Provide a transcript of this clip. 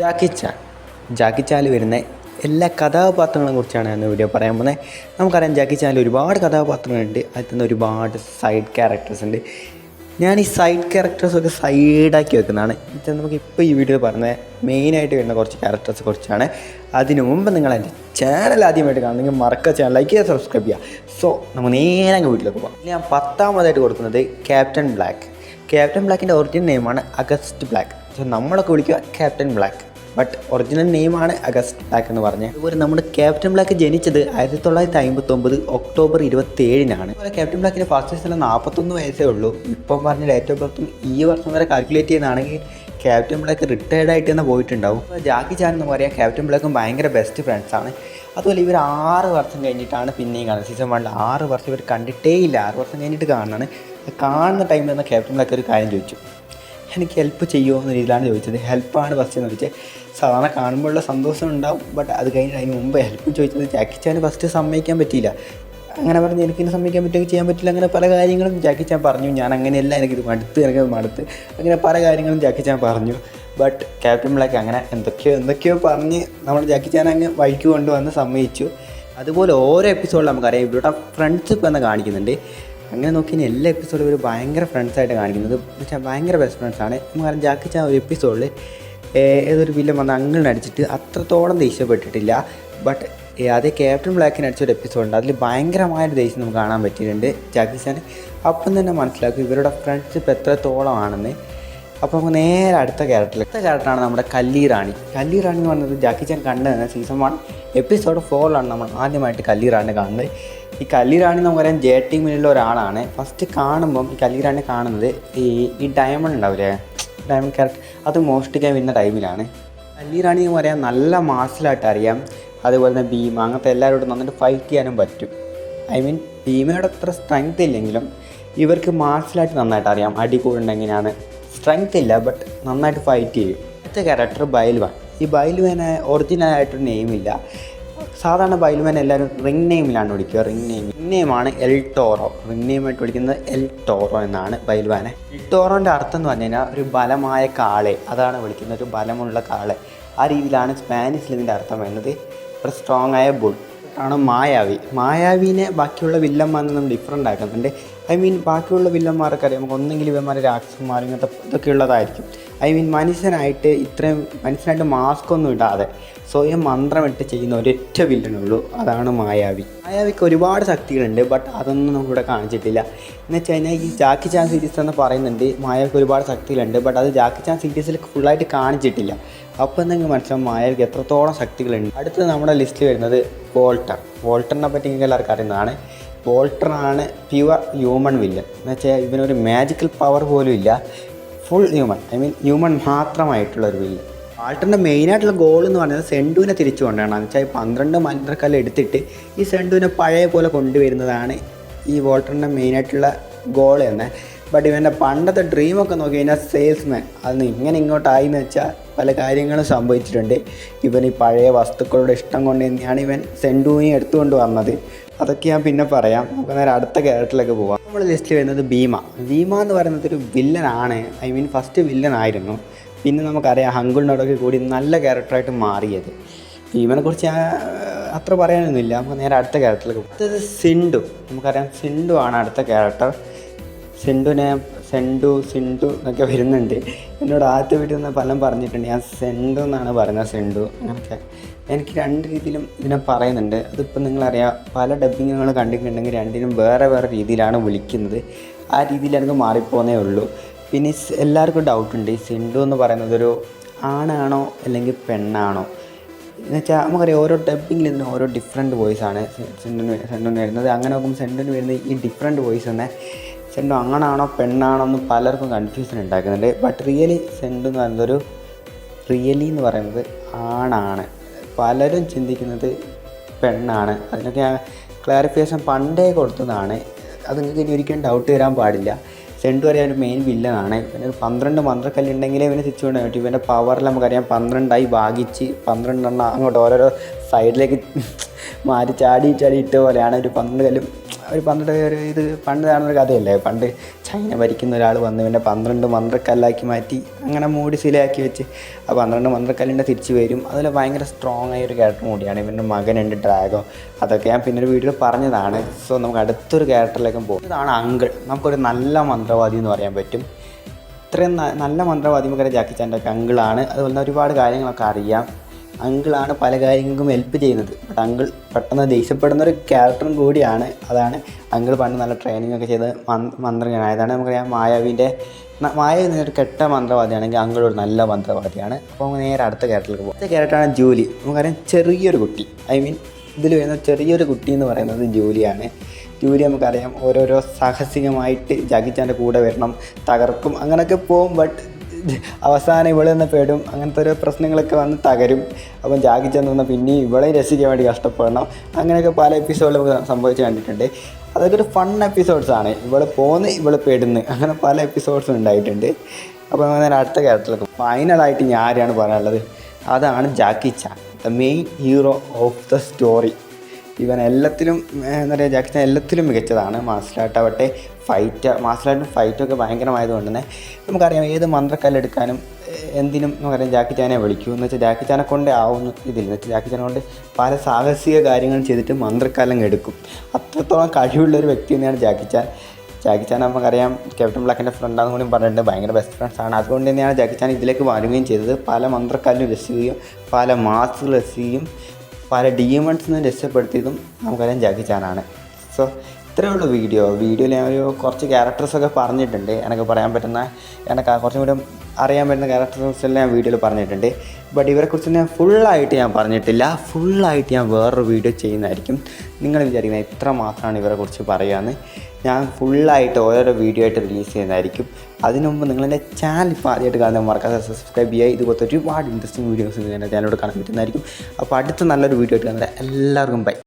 ജാക്കി ചാൻ ജാക്കി ചാനിൽ വരുന്ന എല്ലാ കഥാപാത്രങ്ങളെ കുറിച്ചാണ് ഞാൻ വീഡിയോ പറയാൻ പോകുന്നത്. നമുക്കറിയാം ജാക്കി ചാനിൽ ഒരുപാട് കഥാപാത്രങ്ങളുണ്ട്. അതിൽ തന്നെ ഒരുപാട് സൈഡ് ക്യാരക്ടേഴ്സ് ഉണ്ട്. ഞാൻ ഈ സൈഡ് ക്യാരക്ടേഴ്സൊക്കെ സൈഡാക്കി വെക്കുന്നതാണ്. ഇത് നമുക്ക് ഇപ്പോൾ ഈ വീഡിയോ പറഞ്ഞ മെയിനായിട്ട് വരുന്ന കുറച്ച് ക്യാരക്ടേഴ്സ് കുറിച്ചാണ്. അതിനു മുമ്പ് നിങ്ങൾ എന്റെ ചാനൽ ആദ്യമായിട്ട് കാണുന്നെങ്കിൽ മറക്ക ചാനൽ ലൈക്ക് ചെയ്യുക സബ്സ്ക്രൈബ് ചെയ്യുക. സോ നമ്മൾ നേരെ അങ്ങ് വീട്ടിലേക്ക് പോകാം. ഞാൻ പത്താമതായിട്ട് കൊടുക്കുന്നത് ക്യാപ്റ്റൻ ബ്ലാക്ക് ക്യാപ്റ്റൻ ബ്ലാക്കിന്റെ ഒറിജിനൽ നെയിമാണ് അഗസ്റ്റ് ബ്ലാക്ക് സോ നമ്മളൊക്കെ വിളിക്കുക ക്യാപ്റ്റൻ ബ്ലാക്ക് ബട്ട് ഒറിജിനൽ നെയിമാണ് അഗസ്റ്റ് ബ്ലാക്ക് എന്ന് പറഞ്ഞത് അതുപോലെ നമ്മുടെ ക്യാപ്റ്റൻ ബ്ലാക്ക് ജനിച്ചത് ആയിരത്തി തൊള്ളായിരത്തി അമ്പത്തി ഒമ്പത് ഒക്ടോബർ ഇരുപത്തി ഏഴിനാണ് അതുപോലെ ക്യാപ്റ്റൻ ബ്ലാക്കിന്റെ ഫസ്റ്റ് വയസ്സിൽ നാൽപ്പത്തൊന്ന് വയസ്സേ ഉള്ളൂ. ഇപ്പം പറഞ്ഞ ഡേറ്റ് ഓഫ് ബർത്തും ഈ വർഷം വരെ കാൽക്കുലേറ്റ് ചെയ്യുന്നതാണെങ്കിൽ ക്യാപ്റ്റൻ ബ്ലാക്ക് റിട്ടയർഡ് ആയിട്ട് തന്നെ പോയിട്ടുണ്ടാവും ജാക്കി ചാൻ എന്ന് പറയാം ക്യാപ്റ്റൻ ബ്ലാക്കും ഭയങ്കര ബെസ്റ്റ് ഫ്രണ്ട്സാണ് അതുപോലെ ഇവർ ആറ് വർഷം കഴിഞ്ഞിട്ടാണ് പിന്നെയും കാണുന്നത്. സീസൺ വണ്ണിൽ ആറ് വർഷം ഇവർ കണ്ടിട്ടേ ഇല്ല. ആറ് വർഷം കഴിഞ്ഞിട്ട് കാണുന്നതാണ്. കാണുന്ന ടൈമിൽ തന്നെ ക്യാപ്റ്റൻ ബ്ലാക്ക് ഒരു കാര്യം ചോദിച്ചു. എനിക്ക് ഹെൽപ്പ് ചെയ്യുമോ എന്ന രീതിയിലാണ് ചോദിച്ചത്. ഹെൽപ്പാണ് ഫസ്റ്റ് എന്ന് ചോദിച്ചത്. സാധാരണ കാണുമ്പോഴുള്ള സന്തോഷം ഉണ്ടാവും ബട്ട് അത് കഴിഞ്ഞ് അതിന് മുമ്പ് ഹെൽപ്പ് ചോദിച്ചത് ജാക്കി ചാന് ഫസ്റ്റ് സമ്മതിക്കാൻ പറ്റിയില്ല. അങ്ങനെ പറഞ്ഞ് എനിക്കിനെ സമ്മതിക്കാൻ പറ്റുമെങ്കിൽ ചെയ്യാൻ പറ്റില്ല. അങ്ങനെ പല കാര്യങ്ങളും ജാക്കി ചാൻ പറഞ്ഞു. ഞാൻ അങ്ങനെയല്ല എനിക്കിത് മടുത്ത് എനിക്കത് മടുത്ത്. അങ്ങനെ പല കാര്യങ്ങളും ജാക്കി ചാൻ പറഞ്ഞു. ബട്ട് ക്യാപ്റ്റൻ ബ്ലാക്ക് അങ്ങനെ എന്തൊക്കെയോ എന്തൊക്കെയോ പറഞ്ഞ് നമ്മൾ ജാക്കി ചാൻ അങ്ങ് വഴിക്ക് കൊണ്ടുവന്ന് സമ്മതിച്ചു. അതുപോലെ ഓരോ എപ്പിസോഡിൽ നമുക്കറിയാം. ഇവരുടെ ഫ്രണ്ട്ഷിപ്പ് എന്ന് കാണിക്കുന്നുണ്ട്. അങ്ങനെ നോക്കിയാൽ എല്ലാ എപ്പിസോഡും ഒരു ഭയങ്കര ഫ്രണ്ട്സായിട്ട് കാണിക്കുന്നത്. വെച്ചാൽ ഭയങ്കര ബെസ്റ്റ് ഫ്രണ്ട്സാണ് കാരണം ജാക്കി ചാൻ ഒരു എപ്പിസോഡിൽ ഏതൊരു വില്ലൻ വന്ന് അങ്ങനെ അടിച്ചിട്ട് അത്രത്തോളം ദേഷ്യപ്പെട്ടിട്ടില്ല. ബട്ട് അതേ ക്യാപ്റ്റൻ ബ്ലാക്കിന് അടിച്ചൊരു എപ്പിസോഡുണ്ട് അതിൽ ഭയങ്കരമായൊരു ദേഷ്യം നമുക്ക് കാണാൻ പറ്റിയിട്ടുണ്ട് ജാക്കി ചാൻ. അപ്പം തന്നെ മനസ്സിലാക്കും ഇവരുടെ ഫ്രണ്ട്ഷിപ്പ് എത്രത്തോളം ആണെന്ന്. അപ്പോൾ നമുക്ക് നേരെ അടുത്ത ക്യാരക്ടർ അടുത്ത ക്യാരക്ടറാണ് നമ്മുടെ കല്ലി റാണി. കല്ലി റാണി എന്ന് പറയുന്നത് ജാക്കി ചാൻ കണ്ടത് സീസൺ വൺ എപ്പിസോഡ് ഫോറിലാണ് നമ്മൾ ആദ്യമായിട്ട് കല്ലി റാണി കാണുന്നത്. ഈ കല്ലിറാണി നമുക്കറിയാം ജെ ടീമിലുള്ള ഒരാളാണ്. ഫസ്റ്റ് കാണുമ്പം ഈ കല്ലിറാണി കാണുന്നത് ഈ ഈ ഡയമണ്ട് ഉണ്ടാവില്ലേ? ഡയമണ്ട് ക്യാരക്ടർ അത് മോഷ്ടിക്കാൻ വരുന്ന ടൈമിലാണ് കല്ലിറാണി എന്ന് പറയാൻ നല്ല മാസിലായിട്ട് അറിയാം. അതുപോലെ തന്നെ ഭീമ അങ്ങനത്തെ എല്ലാവരോടും നന്നായിട്ട് ഫൈറ്റ് ചെയ്യാനും പറ്റും. ഐ മീൻ ഭീമയുടെ അത്ര സ്ട്രെങ്ത് ഇല്ലെങ്കിലും ഇവർക്ക് മാർഷലായിട്ട് നന്നായിട്ട് അറിയാം. അടി കൂടുന്നത് എങ്ങനെയാണ്? സ്ട്രെങ്ത് ഇല്ല ബട്ട് നന്നായിട്ട് ഫൈറ്റ് ചെയ്യും. അടുത്ത ക്യാരക്ടർ ബൈൽവാൻ ഈ ബൈൽവാന് ഒറിജിനൽ ആയിട്ടൊരു നെയിമില്ല സാധാരണ ബൈലുമാൻ എല്ലാവരും റിംഗ് നെയിമിലാണ് വിളിക്കുക. റിംഗ് നെയിം റിംഗ് നെയിമാണ് എൽ ടോറോ റിംഗ് നെയിമായിട്ട് വിളിക്കുന്നത് എൽ ടോറോ എന്നാണ് ബൈൽവാനെ എൽ ടോറോന്റെ അർത്ഥം എന്ന് പറഞ്ഞു കഴിഞ്ഞാൽ ഒരു ബലമായ കാളെ. അതാണ് വിളിക്കുന്നത്. ഒരു ബലമുള്ള കാളെ. ആ രീതിയിലാണ് സ്പാനിഷിൽ ഇതിന്റെ അർത്ഥം വരുന്നത്. ഒരു സ്ട്രോങ് ആയ ബുൾ ആണ് മായാവി. മായാവിനെ ബാക്കിയുള്ള വില്ലന്മാരിൽ നമ്മൾ ഡിഫറെന്റ് ആക്കുന്നുണ്ട്. ഐ മീൻ ബാക്കിയുള്ള വില്ലന്മാർക്കറിയാം നമുക്ക് ഒന്നെങ്കിൽ ഇവന്മാർ രാക്ഷസന്മാർ ഇങ്ങനത്തെ ഇതൊക്കെ ഉള്ളതായിരിക്കും. ഐ മീൻ മനുഷ്യനായിട്ട് ഇത്രയും മനുഷ്യനായിട്ട് മാസ്ക് ഒന്നും ഇടാതെ സ്വയം മന്ത്രമിട്ട് ചെയ്യുന്ന ഒരൊറ്റ വില്ലനുള്ളൂ അതാണ് മായാവി. മായാവിക്ക് ഒരുപാട് ശക്തികളുണ്ട് ബട്ട് അതൊന്നും നമുക്കിവിടെ കാണിച്ചിട്ടില്ല. എന്ന് വെച്ച് കഴിഞ്ഞാൽ ഈ ജാക്കി ചാൻ സീരീസ് എന്ന് പറയുന്നുണ്ട് മായാവിക്ക് ഒരുപാട് ശക്തികളുണ്ട് ബട്ട് അത് ജാക്കി ചാൻ സീരീസിൽ ഫുള്ളായിട്ട് കാണിച്ചിട്ടില്ല. അപ്പോൾ നിങ്ങൾക്ക് മനസ്സിലാവും മായാവിക്ക് എത്രത്തോളം ശക്തികളുണ്ട്. അടുത്തത് നമ്മുടെ ലിസ്റ്റിൽ വരുന്നത് വോൾട്ടർ. വോൾട്ടറിനെ പറ്റി നിങ്ങൾക്ക് എല്ലാവർക്കും അറിയുന്നതാണ്. വോൾട്ടറാണ് പ്യുവർ ഹ്യൂമൺ വില്ലൻ എന്ന് വെച്ചാൽ ഇവനൊരു മാജിക്കൽ പവർ പോലും ഇല്ല. Full human I mean human മാത്രമായിട്ടുള്ള ഒരു വില്ലൻ വാൾട്ടറിന്റെ മെയിനായിട്ടുള്ള ഗോൾ എന്ന് പറയുന്നത് സെൻഡുവിനെ തിരിച്ചു കൊണ്ടുവരണം. എന്ന് വെച്ചാൽ പന്ത്രണ്ട് മന്ത്രക്കല്ല് എടുത്തിട്ട് ഈ സെൻഡുവിനെ പഴയ പോലെ കൊണ്ടുവരുന്നതാണ് ഈ വോൾട്ടറിന്റെ മെയിനായിട്ടുള്ള ഗോൾ തന്നെ ബട്ട് ഇവന്റെ പണ്ടത്തെ ഡ്രീമൊക്കെ നോക്കി കഴിഞ്ഞാൽ സെയിൽസ്മാൻ അന്ന് ഇങ്ങനെ ഇങ്ങോട്ടായി എന്ന് വെച്ചാൽ പല കാര്യങ്ങളും സംഭവിച്ചിട്ടുണ്ട്. ഇവൻ ഈ പഴയ വസ്തുക്കളുടെ ഇഷ്ടം കൊണ്ട് തന്നെയാണ് ഇവൻ സെൻഡുവിനെ എടുത്തുകൊണ്ട് വന്നത്. അതൊക്കെ ഞാൻ പിന്നെ പറയാം. നമുക്ക് നേരെ അടുത്ത ക്യാരക്ടറിലേക്ക് പോവാം. നമ്മുടെ ലിസ്റ്റിൽ വരുന്നത് ഭീമ. ഭീമ എന്ന് പറയുന്നത് ഒരു വില്ലനാണ് ഐ മീൻ ഫസ്റ്റ് വില്ലനായിരുന്നു പിന്നെ നമുക്കറിയാം ഹങ്കുളിനോടൊക്കെ കൂടി നല്ല ക്യാരക്ടറായിട്ട് മാറിയത്. ഭീമനെ കുറിച്ച് ഞാൻ അത്ര പറയാനൊന്നുമില്ല. നമുക്ക് നേരെ അടുത്ത ക്യാരക്ടറിലേക്ക് പോകും അടുത്തത് സിൻഡു നമുക്കറിയാം സിൻഡു ആണ് അടുത്ത ക്യാരക്ടർ സെൻഡുനെ സെൻഡു സിൻഡു എന്നൊക്കെ വരുന്നുണ്ട്. എന്നോട് ആദ്യത്തെ വീട്ടിൽ നിന്ന് പലരും പറഞ്ഞിട്ടുണ്ട്. ഞാൻ സെൻഡു എന്നാണ് പറയുന്നത് സെൻഡു അങ്ങനെയൊക്കെ എനിക്ക് രണ്ട് രീതിയിലും ഇതിനെ പറയുന്നുണ്ട്. അതിപ്പോൾ നിങ്ങളറിയാം പല ഡബ്ബിങ് നിങ്ങൾ കണ്ടിട്ടുണ്ടെങ്കിൽ രണ്ടിനും വേറെ വേറെ രീതിയിലാണ് വിളിക്കുന്നത്. ആ രീതിയിൽ എനിക്ക് മാറിപ്പോന്നേ ഉള്ളൂ. പിന്നെ എല്ലാവർക്കും ഡൗട്ടുണ്ട് ഈ സെൻഡു എന്ന് പറയുന്നത് ഒരു ആണാണോ അല്ലെങ്കിൽ പെണ്ണാണോ? എന്ന് വെച്ചാൽ നമുക്കറിയാം ഓരോ ഡബ്ബിങ്ങിൽ ഇതിന് ഓരോ ഡിഫറെന്റ് വോയിസ് ആണ്. സെൻഡിന് സെൻഡിന് വരുന്നത്. അങ്ങനെ നോക്കുമ്പോൾ സെൻഡിന് വരുന്ന ഈ ഡിഫറെന്റ് വോയിസ് തന്നെ സെൻഡു ആണാണോ പെണ്ണാണോ എന്ന് പലർക്കും കൺഫ്യൂഷൻ ഉണ്ടാക്കുന്നുണ്ട്. ബട്ട് റിയലി സെൻഡു എന്ന് പറയുന്നതൊരു റിയലി എന്ന് പറയുന്നത് ആണാണ്. പലരും ചിന്തിക്കുന്നത് പെണ്ണാണ്. അതിനൊക്കെ ക്ലാരിഫിക്കേഷൻ പണ്ടേ കൊടുത്തതാണ്. അത് നിങ്ങൾക്ക് ഇനി ഒരിക്കലും ഡൗട്ട് വരാൻ പാടില്ല. സെൻഡു അറിയാൻ ഒരു മെയിൻ വില്ലനാണ് പിന്നെ ഒരു പന്ത്രണ്ട് മന്ത്രക്കല്ലുണ്ടെങ്കിലേ ഇവനെ തിരിച്ചു കൊണ്ടു പറ്റും. ഇവന്റെ പവറിൽ നമുക്കറിയാം പന്ത്രണ്ടായി ഭാഗിച്ച് പന്ത്രണ്ടെണ്ണം അങ്ങോട്ട് ഓരോരോ സൈഡിലേക്ക് മാറി ചാടി ചാടി ഇട്ട പോലെയാണ് ഒരു പന്ത്രണ്ട് കല്ലും ഒരു പന്ത്രണ്ട് ഒരു ഇത് പണ്ട് കാണുന്നൊരു കഥയല്ലേ? പണ്ട് ചൈന ഭരിക്കുന്ന ഒരാൾ വന്ന് പിന്നെ പന്ത്രണ്ട് മന്ത്രക്കല്ലാക്കി മാറ്റി അങ്ങനെ മൂടി ശിലയാക്കി വെച്ച് ആ പന്ത്രണ്ട് മന്ത്രക്കല്ലിന്റെ തിരിച്ച് വരും. അതിൽ ഭയങ്കര സ്ട്രോങ് ആയ ഒരു ക്യാരക്ടർ കൂടിയാണ് ഇവന്റെ മകനുണ്ട് ഡ്രാഗോ അതൊക്കെ ഞാൻ പിന്നെ ഒരു വീഡിയോയിൽ പറഞ്ഞതാണ്. സോ നമുക്ക് അടുത്തൊരു ക്യാരക്ടറിലേക്കും പോകും. ഇതാണ് അങ്കിൾ നമുക്കൊരു നല്ല മന്ത്രവാദി എന്ന് പറയാൻ പറ്റും. ഇത്രയും നല്ല മന്ത്രവാദി നമുക്കറിയാം ജാക്കി ചാന്റെ അങ്കിളാണ് അതുപോലെ ഒരുപാട് കാര്യങ്ങളൊക്കെ അറിയാം. അങ്കിളാണ് പല കാര്യങ്ങൾക്കും ഹെൽപ്പ് ചെയ്യുന്നത്. ബട്ട് അങ്കിൾ പെട്ടെന്ന് ദേഷ്യപ്പെടുന്ന ഒരു ക്യാരക്ടറും കൂടിയാണ്. അതാണ് അങ്കിൾ പണ്ട് നല്ല ട്രെയിനിങ് ഒക്കെ ചെയ്ത് മന്- അതാണ് നമുക്കറിയാം മായാവിന്റെ മായ ഒരു കെട്ട മന്ത്രവാദിയാണെങ്കിൽ അങ്കിൾ ഒരു നല്ല മന്ത്രവാദിയാണ്. അപ്പോൾ നേരെ അടുത്ത ക്യാരക്ടറിലേക്ക് പോകും അടുത്ത ക്യാരക്ടറാണ് ജൂലി. നമുക്കറിയാം ചെറിയൊരു കുട്ടി. ഐ മീൻ ഇതിൽ വരുന്ന ചെറിയൊരു കുട്ടി എന്ന് പറയുന്നത് ജൂലിയാണ്. ജൂലി നമുക്കറിയാം ഓരോരോ സാഹസികമായിട്ട് ജാക്കിച്ചാന്റെ കൂടെ വരണം തകർക്കും അങ്ങനെയൊക്കെ പോകും. ബട്ട് അവസാനം ഇവളെ തന്നെ പേടും. അങ്ങനത്തെ ഓരോ പ്രശ്നങ്ങളൊക്കെ വന്ന് തകരും. അപ്പം ജാക്കിച്ചാൻ വന്നാൽ പിന്നെയും ഇവിടെ രസിക്കാൻ വേണ്ടി കഷ്ടപ്പെടണം. അങ്ങനെയൊക്കെ പല എപ്പിസോഡിൽ നമുക്ക് സംഭവിച്ച് കണ്ടിട്ടുണ്ട്. അതൊക്കെ ഒരു ഫൺ എപ്പിസോഡ്സ് ആണ്. ഇവിടെ പോന്ന് ഇവിടെ പെടുന്ന്. അങ്ങനെ പല എപ്പിസോഡ്സും ഉണ്ടായിട്ടുണ്ട്. അപ്പോൾ അങ്ങനെ അടുത്ത ക്യാരക്ടറിലേക്ക് ഫൈനലായിട്ട് ഞാൻ ആരെയാണ് പറയാനുള്ളത്? അതാണ് Jackie Chan the main hero of the story ഇവൻ എല്ലാത്തിലും എന്താ പറയുക ജാക്സൺ എല്ലാത്തിലും മികച്ചതാണ്. മാർഷൽ ആവട്ടെ ഫൈറ്റ് മാർഷൽ ആർട്ടും ഫൈറ്റും ഒക്കെ ഭയങ്കരമായതുകൊണ്ട് തന്നെ നമുക്കറിയാം ഏത് മന്ത്രക്കല്ലെടുക്കാനും എന്തിനും നമുക്കറിയാം ജാക്കി ചാനെ വിളിക്കൂ. എന്ന് വെച്ചാൽ ജാക്കി ചാനെ കൊണ്ടേ ആവുന്നു ഇതിൽ എന്ന് വെച്ചാൽ ജാക്കി ചാനെ കൊണ്ട് പല സാഹസിക കാര്യങ്ങൾ ചെയ്തിട്ട് മന്ത്രക്കാലം എടുക്കും. അത്രത്തോളം കഴിവുള്ള ഒരു വ്യക്തി തന്നെയാണ് ജാക്കി ചാൻ. ജാക്കി ചാൻ നമുക്കറിയാം ക്യാപ്റ്റൻ ബ്ലാക്കിന്റെ ഫ്രണ്ടാണെന്ന് കൂടി പറഞ്ഞിട്ടുണ്ട്. ഭയങ്കര ബെസ്റ്റ് ഫ്രണ്ട്സ് ആണ്. അതുകൊണ്ട് തന്നെയാണ് ജാക്കി ചാൻ ഇതിലേക്ക് വരുകയും ചെയ്തത്. പല മന്ത്രക്കാലും രസിക്കുകയും പല മാസ്കുകൾ രസിക്കുകയും പല ഡീമൺസ് നിന്ന് രക്ഷപ്പെടുത്തിയതും നമുക്കറിയാം ജാക്കി ചാനാണ്. സോ ഇത്രയേ ഉള്ളൂ വീഡിയോ വീഡിയോയിൽ ഞാൻ ഒരു കുറച്ച് ക്യാരക്ടേഴ്സൊക്കെ പറഞ്ഞിട്ടുണ്ട്. എനിക്ക് പറയാൻ പറ്റുന്ന എനിക്ക് കുറച്ചും കൂടി അറിയാൻ പറ്റുന്ന ക്യാരക്ടേഴ്സ് എല്ലാം ഞാൻ വീഡിയോയിൽ പറഞ്ഞിട്ടുണ്ട്. ബട്ട് ഇവരെക്കുറിച്ച് ഞാൻ ഫുള്ളായിട്ട് ഞാൻ പറഞ്ഞിട്ടില്ല. ഫുള്ളായിട്ട് ഞാൻ വേറൊരു വീഡിയോ ചെയ്യുന്നതായിരിക്കും. നിങ്ങൾ വിചാരിക്കുന്നത് ഇത്ര മാത്രമാണ് ഇവരെക്കുറിച്ച് പറയാമെന്ന് ഞാൻ ഫുള്ളായിട്ട് ഓരോരോ വീഡിയോ ആയിട്ട് റിലീസ് ചെയ്യുന്നതായിരിക്കും. അതിനു മുമ്പ് നിങ്ങളെന്റെ ചാനൽ ഇപ്പോൾ ആദ്യമായിട്ട് കാണാൻ മറക്കാതെ സബ്സ്ക്രൈബ് ചെയ്യുക. ഇതുപോലത്തെ ഒരുപാട് ഇൻട്രസ്റ്റിംഗ് വീഡിയോസ് എന്റെ ചാനലോട് കാണാൻ പറ്റുന്നതായിരിക്കും. അപ്പോൾ അടുത്ത നല്ലൊരു വീഡിയോ ആയിട്ട് കാണുന്നത് എല്ലാവർക്കും ബൈ